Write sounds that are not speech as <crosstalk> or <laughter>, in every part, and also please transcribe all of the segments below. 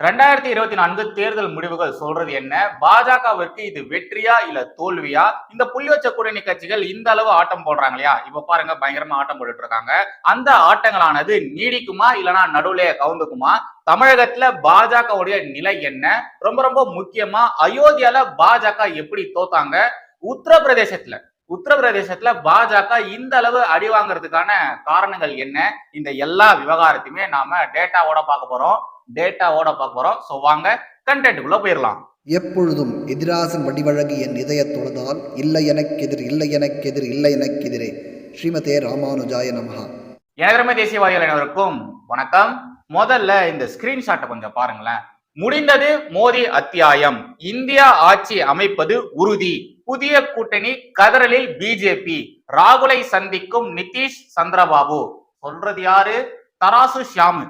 ரெண்டாயிரத்தி இருபத்தி நான்கு தேர்தல் முடிவுகள் சொல்றது என்ன? பாஜகவிற்கு இது வெற்றியா இல்ல தோல்வியா? இந்த புள்ளி வச்ச கூட்டணி கட்சிகள் இந்த அளவு ஆட்டம் போடுறாங்க இல்லையா? இப்ப பாருங்க பயங்கரமா ஆட்டம் போட்டுட்டு இருக்காங்க. அந்த ஆட்டங்களானது நீடிக்குமா இல்லனா நடுவுலயே கவுந்துக்குமா? தமிழகத்துல பாஜகவுடைய நிலை என்ன? ரொம்ப ரொம்ப முக்கியமா அயோத்தியால பாஜக எப்படி தோத்தாங்க? உத்தரப்பிரதேசத்துல உத்தரப்பிரதேசத்துல பாஜக இந்த அளவு அடி வாங்குறதுக்கான காரணங்கள் என்ன? இந்த எல்லா விவகாரத்தையுமே நாம டேட்டாவோட பார்க்க போறோம். டேட்டாவோட பார்க்க போறோம். ஸோ வாங்க கண்டென்ட்டுக்குள்ள போயிடலாம் எப்பொழுதும் எதிராசன் வடிவழகு என் இதய தொழுதால் இல்லை எனக்கெதிர் இல்லை எனக்கெதிர் இல்லை எனக்கெதிரே. ஸ்ரீமதே ராமானுஜாய நமஹா. எனதரமை தேசியவாதிகள் அனைவருக்கும் வணக்கம். முதல்ல இந்த ஸ்கிரீன்ஷாட்டை கொஞ்சம் பாருங்களேன். முடிந்தது மோடி அத்தியாயம். இந்தியா ஆட்சி அமைப்பது உறுதி. புதிய கூட்டணி கதறலில் பிஜேபி ராகுலை சந்திக்கும் நிதிஷ் சந்திரபாபு. சொல்றது யாரு? தராசு ஷியாமு.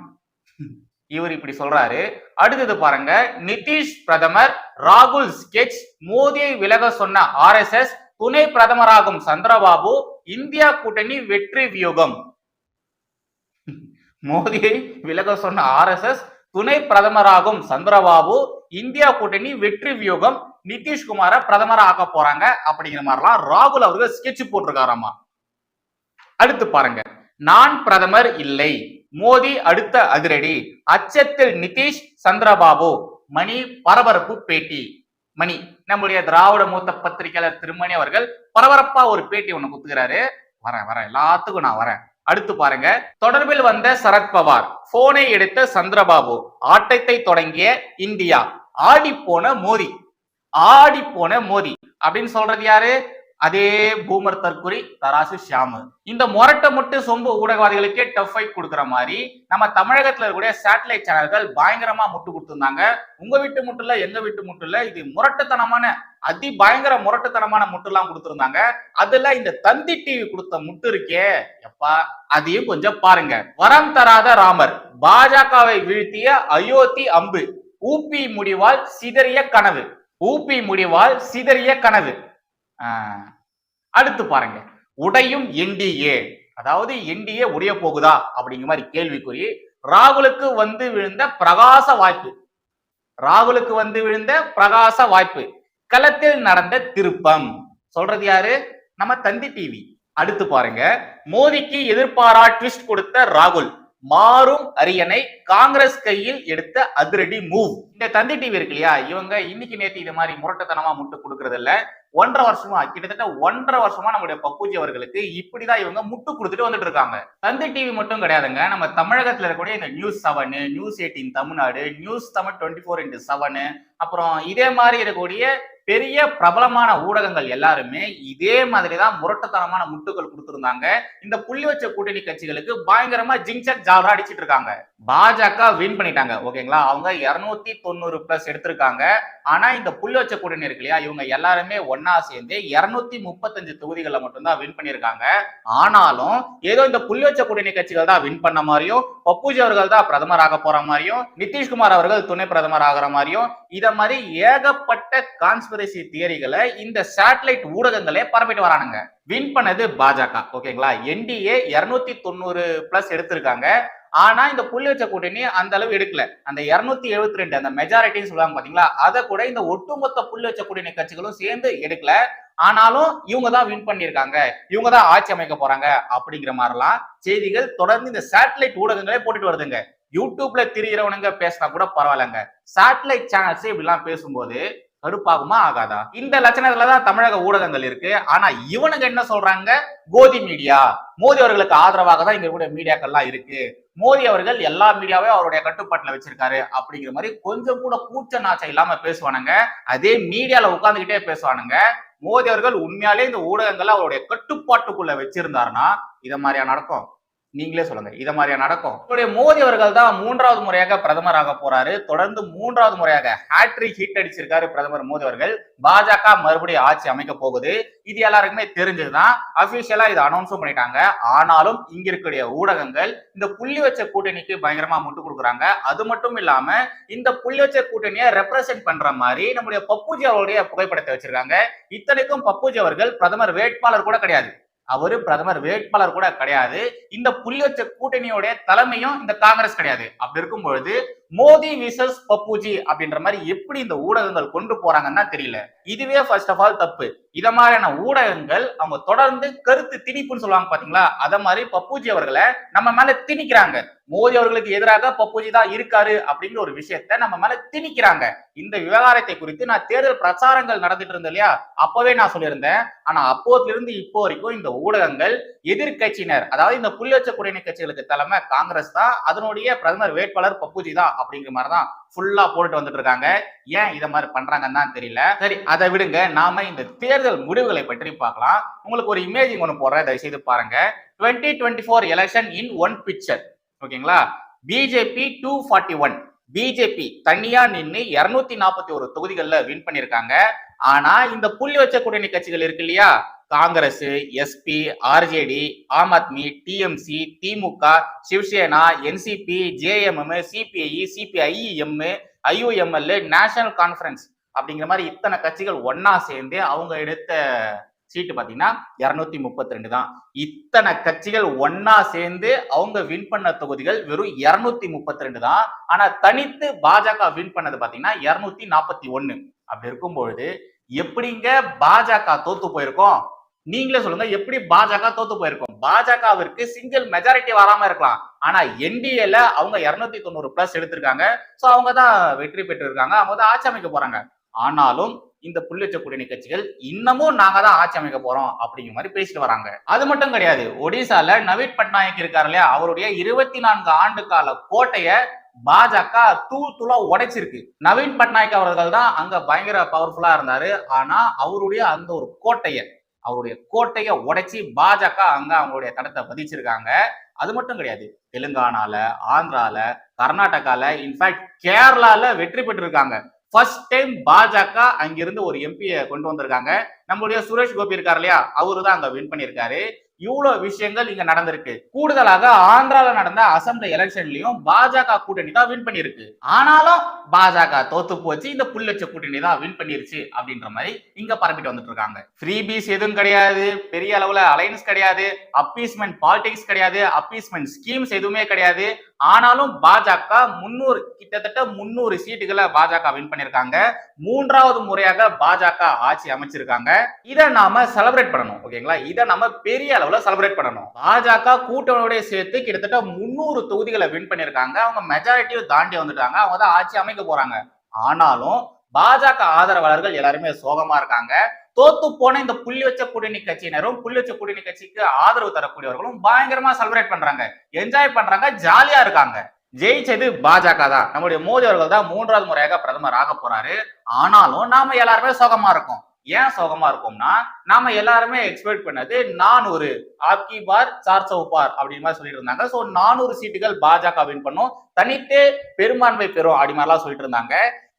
இவர் இப்படி சொல்றாரு. அடுத்தது பாருங்க நிதிஷ் பிரதமர் ராகுல் ஸ்கெச் மோதியை விலக சொன்ன ஆர்எஸ்எஸ் துணை பிரதமராகும் சந்திரபாபு இந்தியா கூட்டணி வெற்றி வியூகம். <laughs> மோதியை விலக சொன்ன ஆர்எஸ்எஸ் துணை பிரதமராகும் சந்திரபாபு இந்தியா கூட்டணி வெற்றி வியூகம் நிதிஷ்குமார பிரதமர் ஆக்க போறாங்க அப்படிங்கிற மாதிரிலாம் ராகுல் அவர்கள் ஸ்கெட்ச் போட்டிருக்காராமா? அடுத்து பாருங்க நான் பிரதமர் இல்லை. மோடி அடுத்த அதிரடி. அச்சத்தில் நிதிஷ் சந்திரபாபு மணி பரபரப்பு பேட்டி. மணி நம்முடைய திராவிட மூத்த பத்திரிகையாளர் திருமணி அவர்கள் பரபரப்பா ஒரு பேட்டி ஒண்ணு குத்துக்கிறாரு வரேன் வரேன் எல்லாத்துக்கும் நான் வரேன். அடுத்து பாருங்க. தொடர்பில் வந்த சரத்பவார் போனை எடுத்த சந்திரபாபு ஆட்டத்தை தொடங்கிய இந்தியா. ஆடி போன மோடி ஆடி போன மோடி அப்படின்னு சொல்றது யாரு? அதே பூமர் தற்குறி தராசு ஷியாமு. இந்த மொரட்டை முட்டு சொம்பு ஊடகவாதிகளுக்கே டஃப் ஃபைட் கொடுக்குற மாதிரி நம்ம தமிழகத்துல இருக்கக்கூடிய சேட்டலைட் சேனல்கள் பயங்கரமா முட்டு கொடுத்துருந்தாங்க. உங்க வீட்டு முட்டுல எங்க வீட்டு முட்டுல இது முரட்டுத்தனமான அதி பயங்கர முரட்டுத்தனமான முட்டு எல்லாம் கொடுத்துருந்தாங்க. அதுல இந்த தந்தி டிவி கொடுத்த முட்டு இருக்கே எப்பா அதையும் கொஞ்சம் பாருங்க. வரம் தராத ராமர் பாஜகவை வீழ்த்திய அயோத்தி அம்பு ஊபி முடிவால் சிதறிய கனவு ஊபி முடிவால் சிதறிய கனவு. அடுத்து பாருங்க. உடையும் என்டிஏ அதாவது என்டிஏ உடைய போகுதா? அப்படிங்கிற மாதிரி கேள்விக்குறி. ராகுலுக்கு வந்து விழுந்த பிரகாச வாய்ப்பு. ராகுலுக்கு வந்து விழுந்த பிரகாச வாய்ப்பு. களத்தில் நடந்த திருப்பம். சொல்றது யாரு? நம்ம தந்தி டிவி. அடுத்து பாருங்க. மோதிக்கு எதிர்பாரா ட்விஸ்ட் கொடுத்த ராகுல். மாறும் அரியணை காங்கிரஸ் கையில் எடுத்த அதிரடி மூவ் இந்த தந்தி டிவி இருக்கு இல்லையா? இவங்க இன்னைக்கு நேத்து இது மாதிரி முரட்டத்தனமா முட்டு கொடுக்கறது இல்ல ஒன்றரை வருஷமா கிட்டத்தட்ட ஒன்றரை வருஷமா நம்முடைய பப்புஜி அவர்களுக்கு இப்படிதான் இவங்க முட்டு கொடுத்துட்டு வந்துட்டு இருக்காங்க. தந்தி டிவி மட்டும் கிடையாதுங்க. நம்ம தமிழகத்துல இருக்கக்கூடிய இந்த news seven news eighteen Tamil Nadu news Tamil twenty four into seven அப்புறம் இதே மாதிரி இருக்கக்கூடிய பெரிய பிரபலமான ஊடகங்கள் எல்லாருமே இதே மாதிரி தான் முரட்டுத்தனமான முட்டுகள் கொடுத்திருந்தாங்க. இந்த புள்ளி வச்ச கூட்டணி கட்சிகளுக்கு பயங்கரமா ஜிங்சக் ஜாலரா அடிச்சிட்டு இருக்காங்க. பாஜக வின் பண்ணிட்டாங்க ஓகேங்களா? அவங்க இருநூத்தி தொண்ணூறு பிளஸ் எடுத்திருக்காங்க. ஆனா இந்த புள்ளி வச்ச கூட்டணி இருக்கு இல்லையா? இவங்க எல்லாருமே ஒன்னா சேர்ந்து இருநூத்தி முப்பத்தஞ்சு தொகுதிகளை மட்டும்தான் வின் பண்ணியிருக்காங்க. ஆனாலும் ஏதோ இந்த புள்ளி வச்ச கூட்டணி கட்சிகள் தான் வின் பண்ண மாதிரியும் பப்புஜி அவர்கள் தான் பிரதமர் ஆக போற மாதிரியும் நிதிஷ்குமார் அவர்கள் துணை பிரதமர் ஆகிற மாதிரியும் இத மாதிரி ஏகப்பட்ட கான்ஸ்பிரசி தியரிகளை இந்த சேட்டலைட் ஊடகங்களே பரப்பிட்டு வரானுங்க. வின் பண்ணது பாஜக ஓகேங்களா? என்டிஏ இருநூத்தி தொண்ணூறு பிளஸ் எடுத்திருக்காங்க. ஆனா இந்த புள்ளி வச்ச கூட்டணி அந்த அளவு எடுக்கல. அந்த இருநூத்தி எழுபத்தி ரெண்டு அந்த மெஜாரிட்டின்னு சொல்லுவாங்க பாத்தீங்களா? அதை கூட இந்த ஒட்டுமொத்த புள்ளி வச்ச கூட்டணி கட்சிகளும் சேர்ந்து எடுக்கல. ஆனாலும் இவங்க தான் வின் பண்ணியிருக்காங்க. இவங்க தான் ஆட்சி அமைக்க போறாங்க அப்படிங்கிற மாதிரிலாம் செய்திகள் தொடர்ந்து இந்த சேட்டலைட் ஊடகங்களே போட்டுட்டு வருதுங்க. யூடியூப்ல திரியிறவனுங்க பேசினா கூட பரவாயில்லங்க. சேட்டலைட் சேனல்ஸ் இப்படிலாம் பேசும்போது கடுப்பாகுமா ஆகாதா? இந்த லட்சணத்துல தான் தமிழக ஊடகங்கள் இருக்கு. ஆனா இவனுங்க என்ன சொல்றாங்க? கோதி மீடியா. மோடி அவர்களுக்கு ஆதரவாக தான் இங்க கூட மீடியாக்கள்லாம் இருக்கு. மோடி அவர்கள் எல்லா மீடியாவையும் அவருடைய கட்டுப்பாட்டுல வச்சிருக்காரு அப்படிங்கிற மாதிரி கொஞ்சம் கூட கூச்ச நாச்சம் இல்லாம பேசுவானுங்க. அதே மீடியால உட்காந்துக்கிட்டே பேசுவானுங்க. மோடி அவர்கள் உண்மையாலே இந்த ஊடகங்களை அவருடைய கட்டுப்பாட்டுக்குள்ள வச்சிருந்தாருன்னா இத மாதிரியா நடக்கும்? நீங்களே சொல்லுங்க. இத மாதிரியா நடக்கும்? இவருடைய மோடி அவர்கள் தான் மூன்றாவது முறையாக பிரதமர் ஆக போறாரு. தொடர்ந்து மூன்றாவது முறையாக ஹேட்ரிக் ஹிட் அடிச்சிருக்காரு பிரதமர் மோடி அவர்கள். பாஜக மறுபடியும் ஆட்சி அமைக்க போகுது. இது எல்லாருக்குமே தெரிஞ்சதுதான். அபிஷியலா இது அனௌன்ஸும் பண்ணிட்டாங்க. ஆனாலும் இங்க இருக்கக்கூடிய ஊடகங்கள் இந்த புள்ளி வச்ச கூட்டணிக்கு பயங்கரமா முட்டு கொடுக்குறாங்க. அது மட்டும் இல்லாம இந்த புள்ளி வச்ச கூட்டணியை ரெப்ரசென்ட் பண்ற மாதிரி நம்முடைய பப்புஜி அவருடைய புகைப்படத்தை வச்சிருக்காங்க. இத்தனைக்கும் பப்புஜி அவர்கள் பிரதமர் வேட்பாளர் கூட கிடையாது. அவரு பிரதமர் வேட்பாளர் கூட கிடையாது. இந்த புள்ளி வச்ச கூட்டணியோட தலைமையும் இந்த காங்கிரஸ் கிடையாது. அப்படி இருக்கும் பொழுது மோடி விசஸ் பப்புஜி அப்படின்ற மாதிரி எப்படி இந்த ஊடகங்கள் கொண்டு போறாங்கன்னா தெரியல. இதுவே ஃபர்ஸ்ட் ஆஃப் ஆல் தப்பு. இத மாதிரியான ஊடகங்கள் அவங்க தொடர்ந்து கருத்து திணிப்புன்னு சொல்லுவாங்க பாத்தீங்களா? அத மாதிரி பப்புஜி அவர்களை நம்ம மேல திணிக்கிறாங்க. மோடி அவர்களுக்கு எதிராக பப்புஜி தான் இருக்காரு அப்படிங்கிற ஒரு விஷயத்த நம்ம மேல திணிக்கிறாங்க. இந்த விவகாரத்தை குறித்து நான் தேர்தல் பிரச்சாரங்கள் நடந்துட்டு இருந்தேன் இல்லையா? அப்பவே நான் சொல்லியிருந்தேன். ஆனா அப்போதுல இருந்து இப்போ வரைக்கும் இந்த ஊடகங்கள் எதிர்க்கட்சியினர் அதாவது இந்த புள்ளச்ச கூட்டணி கட்சிகளுக்கு தலைமை காங்கிரஸ் தான் அதனுடைய பிரதமர் வேட்பாளர் பப்புஜி தான். அப்படிங்கிற மாதிரி தான் ஃபுல்லா போட்டுட்டு வந்துட்டு இருக்காங்க. ஏன் இதை மாதிரி பண்றாங்கன்னு தான் தெரியல. சரி அதை விடுங்க. நாம இந்த தேர்தல் முடிவுகளை பற்றி பார்க்கலாம். உங்களுக்கு ஒரு இமேஜிங் ஒன்று போடுறேன். தயவு செய்து பாருங்க twenty twenty four election in one picture ஓகேங்களா BJP two forty one BJP தனியா நின்று இருநூத்தி நாற்பத்தி ஒரு தொகுதிகளில் வின் பண்ணியிருக்காங்க. ஆனா இந்த புள்ளி வச்ச கூட்டணி கட்சிகள் இருக்கு இல்லையா? Congress SP RJD Aam Aadmi TMC DMK Shivsena NCP JMM CPI CPIM IUML national conference அப்படிங்கிற மாதிரி இத்தனை கட்சிகள் ஒன்னா சேர்ந்து அவங்க எடுத்த சீட்டு பாத்தீங்கன்னா இருநூத்தி முப்பத்தி ரெண்டு தான். இத்தனை கட்சிகள் ஒன்னா சேர்ந்து அவங்க வின் பண்ண தொகுதிகள் வெறும் இருநூத்தி முப்பத்தி ரெண்டு தான். ஆனா தனித்து பாஜக வின் பண்ணது பாத்தீங்கன்னா இருநூத்தி நாற்பத்தி ஒன்னு. அப்படி இருக்கும் பொழுது எப்படிங்க பாஜக தோத்து போயிருக்கோம்? நீங்களே சொல்லுங்க எப்படி பாஜக தோத்து போயிருக்கும்? பாஜகவிற்கு சிங்கிள் மெஜாரிட்டி வராம இருக்கலாம். ஆனா என்டிஏல அவங்க இருநூத்தி தொண்ணூறு பிளஸ் எடுத்திருக்காங்க. சோ அவங்க தான் வெற்றி பெற்று இருக்காங்க அவங்க தான் ஆட்சி அமைக்க போறாங்க. ஆனாலும் இந்த புள்ளிச்ச கூட்டணி கட்சிகள் இன்னமும் நாங்க தான் ஆட்சி அமைக்க போறோம் அப்படிங்கிற மாதிரி பேசிட்டு வராங்க. அது மட்டும் கிடையாது. ஒடிசால நவீன் பட்நாயக் இருக்காரு இல்லையா? அவருடைய இருபத்தி நான்கு ஆண்டு கால கோட்டைய பாஜக தூள் தூளா உடைச்சிருக்கு. நவீன் பட்நாயக் அவர்கள் தான் அங்க பயங்கர பவர்ஃபுல்லா இருந்தாரு. ஆனா அவருடைய அந்த ஒரு கோட்டையை அவருடைய கோட்டையை உடைச்சி பாஜக அங்க அவங்களுடைய தடத்தை பதிச்சிருக்காங்க அது மட்டும் கிடையாது. தெலுங்கானால ஆந்திரால கர்நாடகால இன்ஃபேக்ட் கேரளால வெற்றி பெற்றிருக்காங்க. ஃபர்ஸ்ட் டைம் பாஜக அங்கிருந்து ஒரு எம்பியை கொண்டு வந்திருக்காங்க. நம்மளுடைய சுரேஷ் கோபி இருக்கார் இல்லையா? அவரு தான் அங்க வின் பண்ணியிருக்காரு. இவ்வளவு விஷயங்கள் இங்க நடந்திருக்கு. கூடுதலாக ஆந்திரால நடந்த அசம்பிளி எலெக்ஷன்லயும் பாஜக கூட்டணி தான் வின் பண்ணிருக்கு ஆனாலும் பாஜக தோத்து போச்சு. இந்த புல்லட்ச கூட்டணி தான் வின் பண்ணிருச்சு அப்படின்ற மாதிரி இங்க பரப்பிட்டு வந்துட்டு இருக்காங்க. ஃப்ரீ பீஸ் எதுவும் கிடையாது. பெரிய அளவுல அலைன்ஸ் கிடையாது. அப்பீஸ்மெண்ட் பாலிடிக்ஸ் கிடையாது. அப்பீஸ்மெண்ட் ஸ்கீம்ஸ் எதுவுமே கிடையாது. ஆனாலும் பாஜக முன்னூறு கிட்டத்தட்ட முன்னூறு சீட்டுகளை பாஜக வின் பண்ணிருக்காங்க மூன்றாவது முறையாக பாஜக ஆட்சி அமைச்சிருக்காங்க. இதை நாம செலிப்ரேட் பண்ணணும் ஓகேங்களா இதை நம்ம பெரிய அளவு அளவுல செலிப்ரேட் பண்ணணும். பாஜக கூட்டணியோட சேர்த்து கிட்டத்தட்ட முன்னூறு தொகுதிகளை வின் பண்ணிருக்காங்க அவங்க மெஜாரிட்டியும் தாண்டி வந்துட்டாங்க. அவங்க தான் ஆட்சி அமைக்க போறாங்க. ஆனாலும் பாஜக ஆதரவாளர்கள் எல்லாருமே சோகமா இருக்காங்க. தோத்து போன இந்த புள்ளி வச்ச கூட்டணி கட்சியினரும் புள்ளி வச்ச கூட்டணி கட்சிக்கு ஆதரவு தரக்கூடியவர்களும் பயங்கரமா செலிப்ரேட் பண்றாங்க. என்ஜாய் பண்றாங்க. ஜாலியா இருக்காங்க. ஜெயிச்சது பாஜக தான். நம்முடைய மோடி அவர்கள் தான் மூன்றாவது முறையாக பிரதமர் ஆக போறாரு. ஆனாலும் நாம எல்லாருமே சோகமா இருக்கோம். ஏன் சோகமா இருக்கும்னா நாம எல்லாருமே எக்ஸ்பெக்ட் பண்ணது நானூறு. ஆப்கி பார் சார் சௌ பார் அப்படின்னு மாதிரி சொல்லிட்டு இருந்தாங்க சோ நானூறு சீட்டுகள் பாஜக வின் பண்ணும். தனித்தே பெரும்பான்மை பெறும் அப்படி மாதிரிலாம் சொல்லிட்டு இருந்தாங்க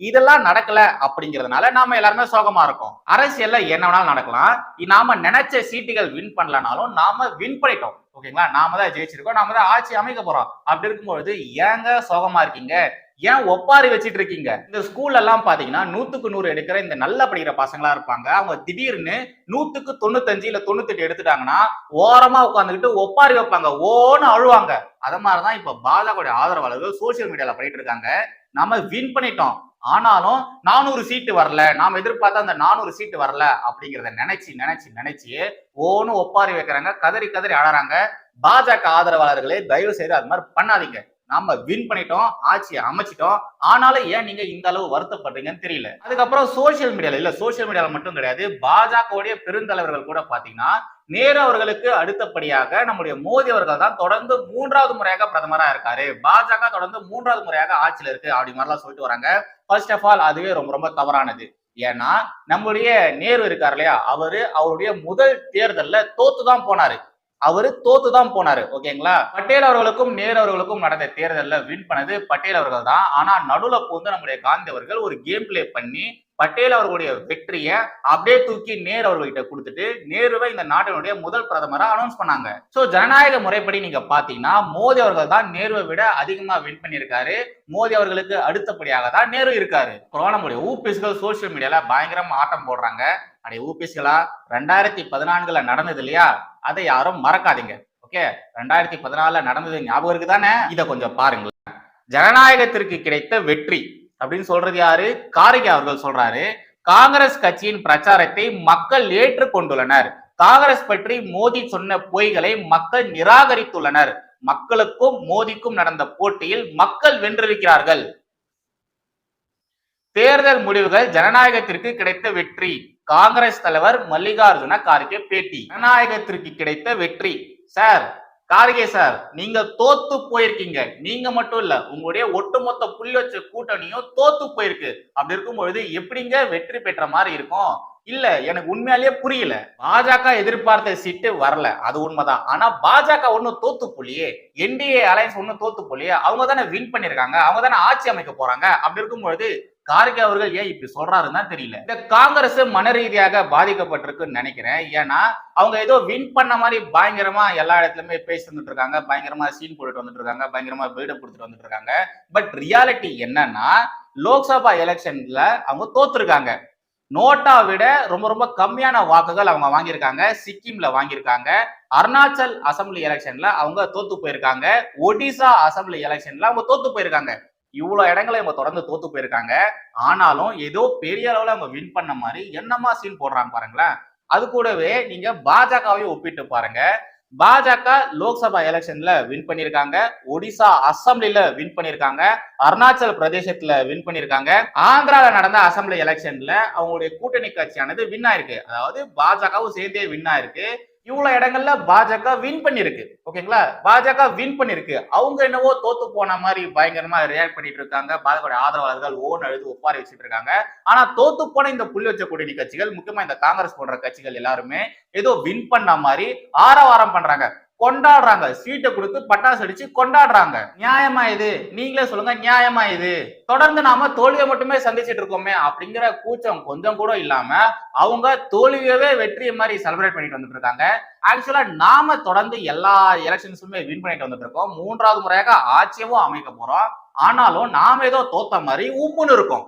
இதெல்லாம் நடக்கல அப்படிங்கிறதுனால நாம எல்லாருமே சோகமா இருக்கோம். அரசியல்ல என்ன வேணாலும் நடக்கலாம். நாம நினைச்ச சீட்டுகள் வின் பண்ணலனாலும் நாம வின் பண்ணிட்டோம். ஓகேங்களா நாம தான் ஜெயிச்சிருக்கோம். நாம தான் ஆட்சி அமைக்க போறோம். அப்படி இருக்கும்பொழுது ஏங்க சோகமா இருக்கீங்க? ஏன் ஒப்பாரி வச்சுட்டு இருக்கீங்க இந்த ஸ்கூல்ல எல்லாம் பாத்தீங்கன்னா நூத்துக்கு நூறு எடுக்கிற இந்த நல்லா படிக்கிற பசங்களா இருப்பாங்க. அவங்க திடீர்னு நூத்துக்கு தொண்ணூத்தஞ்சு இல்ல தொண்ணூத்தெட்டு எடுத்துட்டாங்கன்னா ஓரமா உட்காந்துக்கிட்டு ஒப்பாரி வைப்பாங்க. ஓன்னு அழுவாங்க. அத மாதிரிதான் இப்ப பாஜகவுடைய ஆதரவாளர்கள் சோசியல் மீடியால பண்ணிட்டு இருக்காங்க நம்ம வின் பண்ணிட்டோம். ஆனாலும் நானூறு சீட்டு வரல. நாம் எதிர்பார்த்த அந்த நானூறு சீட்டு வரல அப்படிங்கிறத நினைச்சு நினைச்சு நினைச்சு ஓன்னு ஒப்பாரி வைக்கிறாங்க. கதறி கதறி அழறாங்க. பாஜக ஆதரவாளர்களே தயவு செய்து அது மாதிரி பண்ணாதீங்க. நாம வின் பண்ணிட்டோம் ஆட்சியை அமைச்சிட்டோம். ஆனாலும் ஏன் நீங்க இந்த அளவு வருத்தப்படுறீங்கன்னு தெரியல. அதுக்கப்புறம் சோசியல் மீடியால இல்ல சோசியல் மீடியால மட்டும் கிடையாது பாஜகவுடைய பெருந்தலைவர்கள் கூட பாத்தீங்கன்னா நேரு அவர்களுக்கு அடுத்தபடியாக நம்முடைய மோடி அவர்கள் தான் தொடர்ந்து மூன்றாவது முறையாக பிரதமரா இருக்காரு. பாஜக தொடர்ந்து மூன்றாவது முறையாக ஆட்சியில இருக்கு அப்படி மாதிரிலாம் சொல்லிட்டு வராங்க. ஃபர்ஸ்ட் ஆஃப் ஆல் அதுவே ரொம்ப ரொம்ப தவறானது. ஏன்னா நம்முடைய நேரு இருக்காரு இல்லையா? அவரு அவருடைய முதல் தேர்தல்ல தோத்து தான் போனாரு. அவரு தோத்து தான் போனாரு ஓகேங்களா? பட்டேல் அவர்களுக்கும் நேரு அவர்களுக்கும் நடந்த தேர்தலில் வின் பண்ணது பட்டேல் அவர்கள் தான். ஆனா நடுவுல போந்து நம்முடைய காந்தி அவர்கள் ஒரு கேம் பிளே பண்ணி பட்டேல் அவர்களுடைய வெற்றியை அப்படியே தூக்கி நேரு அவர்கள்கிட்ட கொடுத்துட்டு நேருவை இந்த நாட்டினுடைய முதல் பிரதமரா அனௌன்ஸ் பண்ணாங்க. சோ ஜனநாயக முறைப்படி நீங்க பாத்தீங்கன்னா மோடி அவர்கள் தான் நேருவை விட அதிகமா வின் பண்ணியிருக்காரு. மோடி அவர்களுக்கு அடுத்தபடியாக தான் நேரு இருக்காரு. அப்புறம் நம்முடைய ஊபிஸ்கள் சோசியல் மீடியால பயங்கரமா ஆட்டம் போடுறாங்க. அடைய ஊபிஸ்களா ரெண்டாயிரத்தி பதினான்குல நடந்தது இல்லையா? அதை யாரும் மறக்காதீங்க. ஓகே? ரெண்டாயிரத்தி பதினாலுல நடந்தது ஞாபகம் இருக்குதானே? இதை கொஞ்சம் பாருங்களேன். ஜனநாயகத்திற்கு கிடைத்த வெற்றி அப்படின்னு சொல்றது யாரு? காரிகே அவர்கள் சொல்றாரு. காங்கிரஸ் கட்சியின் பிரச்சாரத்தை மக்கள் ஏற்றுக்கொண்டுள்ளனர். காங்கிரஸ் பற்றி மோடி சொன்ன பொய்களை மக்கள் நிராகரித்துள்ளனர். மக்களுக்கும் மோதிக்கும் நடந்த போட்டியில் மக்கள் வென்றிருக்கிறார்கள். தேர்தல் முடிவுகள் ஜனநாயகத்திற்கு கிடைத்த வெற்றி. காங்கிரஸ் தலைவர் மல்லிகார்ஜுன கார்கே பேட்டி. ஜனநாயகத்திற்கு கிடைத்த வெற்றி. சார் கார்கே சார் நீங்க தோத்து போயிருக்கீங்க. நீங்க மட்டும் இல்ல உங்களுடைய ஒட்டுமொத்த புள்ளி வச்ச கூட்டணியும் தோத்து போயிருக்கு. அப்படி இருக்கும் பொழுது எப்படிங்க வெற்றி பெற்ற மாதிரி இருக்கும்? இல்ல எனக்கு உண்மையாலேயே புரியல. பாஜக எதிர்பார்த்த சீட்டு வரல. அது உண்மைதான். ஆனா பாஜக ஒண்ணும் தோத்து போலியே என்டிஏ அலையன்ஸ் ஒண்ணும் தோத்து போலியே அவங்க தானே வின் பண்ணிருக்காங்க அவங்க தானே ஆட்சி அமைக்க போறாங்க. அப்படி இருக்கும் பொழுது கார்கே அவர்கள் ஏன் இப்படி சொல்றாருன்னு தான் தெரியல. இந்த காங்கிரஸ் மன ரீதியாக பாதிக்கப்பட்டிருக்குன்னு நினைக்கிறேன். ஏன்னா அவங்க ஏதோ வின் பண்ண மாதிரி பயங்கரமா எல்லா இடத்துலயுமே பேசி வந்துட்டு இருக்காங்க. பயங்கரமா சீன் போட்டுட்டு வந்துட்டு இருக்காங்க. பயங்கரமா பில்டப் கொடுத்துட்டு வந்துட்டு இருக்காங்க. பட் ரியாலிட்டி என்னன்னா லோக்சபா எலெக்ஷன்ல அவங்க தோத்துருக்காங்க. நோட்டா விட ரொம்ப ரொம்ப கம்மியான வாக்குகள் அவங்க வாங்கியிருக்காங்க. சிக்கிம்ல வாங்கியிருக்காங்க. அருணாச்சல் அசம்பிளி எலெக்ஷன்ல அவங்க தோத்து போயிருக்காங்க. ஒடிசா அசம்பிளி எலெக்ஷன்ல அவங்க தோத்து போயிருக்காங்க. இவ்வளவு இடங்களை இவங்க தொடர்ந்து தோத்து போயிருக்காங்க. ஆனாலும் ஏதோ பெரிய அளவுல அவங்க வின் பண்ண மாதிரி என்னமா சீன் போடுறாங்க பாருங்களேன். அது கூடவே நீங்க பாஜகவையும் ஒப்பிட்டு பாருங்க. பாஜக லோக்சபா எலெக்ஷன்ல வின் பண்ணிருக்காங்க ஒடிசா அசம்பிளில வின் பண்ணிருக்காங்க அருணாச்சல் பிரதேசத்துல வின் பண்ணிருக்காங்க ஆந்திரால நடந்த அசம்பிளி எலெக்ஷன்ல அவங்களுடைய கூட்டணி கட்சியானது வின் ஆயிருக்கு. அதாவது பாஜகவும் சேர்ந்தே வின் ஆயிருக்கு. இவ்வளவு இடங்கள்ல பாஜக வின் பண்ணிருக்கு ஓகேங்களா பாஜக வின் பண்ணிருக்கு அவங்க என்னவோ தோத்து போன மாதிரி பயங்கரமா ரியாக்ட் பண்ணிட்டு இருக்காங்க. பாஜக ஆதரவாளர்கள் ஓன் அழுது ஒப்பாரி வச்சுட்டு இருக்காங்க. ஆனா தோத்து போன இந்த புள்ளி வச்ச கூட்டணி கட்சிகள் முக்கியமா இந்த காங்கிரஸ் போன்ற கட்சிகள் எல்லாருமே ஏதோ வின் பண்ண மாதிரி ஆரவாரம் பண்றாங்க. கொண்டாடுறாங்க. சீட்டை கொடுத்து பட்டாசு அடிச்சு கொண்டாடுறாங்க. நியாயமா இது? நீங்களே சொல்லுங்க நியாயமா இது? தொடர்ந்து நாம தோல்வியை மட்டுமே சந்திச்சிட்டு இருக்கோமே அப்படிங்கிற கூச்சம் கொஞ்சம் கூட இல்லாம அவங்க தோல்வியவே வெற்றியை மாதிரி செலிப்ரேட் பண்ணிட்டு வந்துட்டு இருக்காங்க. ஆக்சுவலா நாம தொடர்ந்து எல்லா எலெக்ஷன்ஸுமே வின் பண்ணிட்டு வந்துட்டு இருக்கோம். மூன்றாவது முறையாக ஆட்சியவும் அமைக்க போறோம். ஆனாலும் நாம ஏதோ தோத்த மாதிரி உம்முன்னு இருக்கோம்.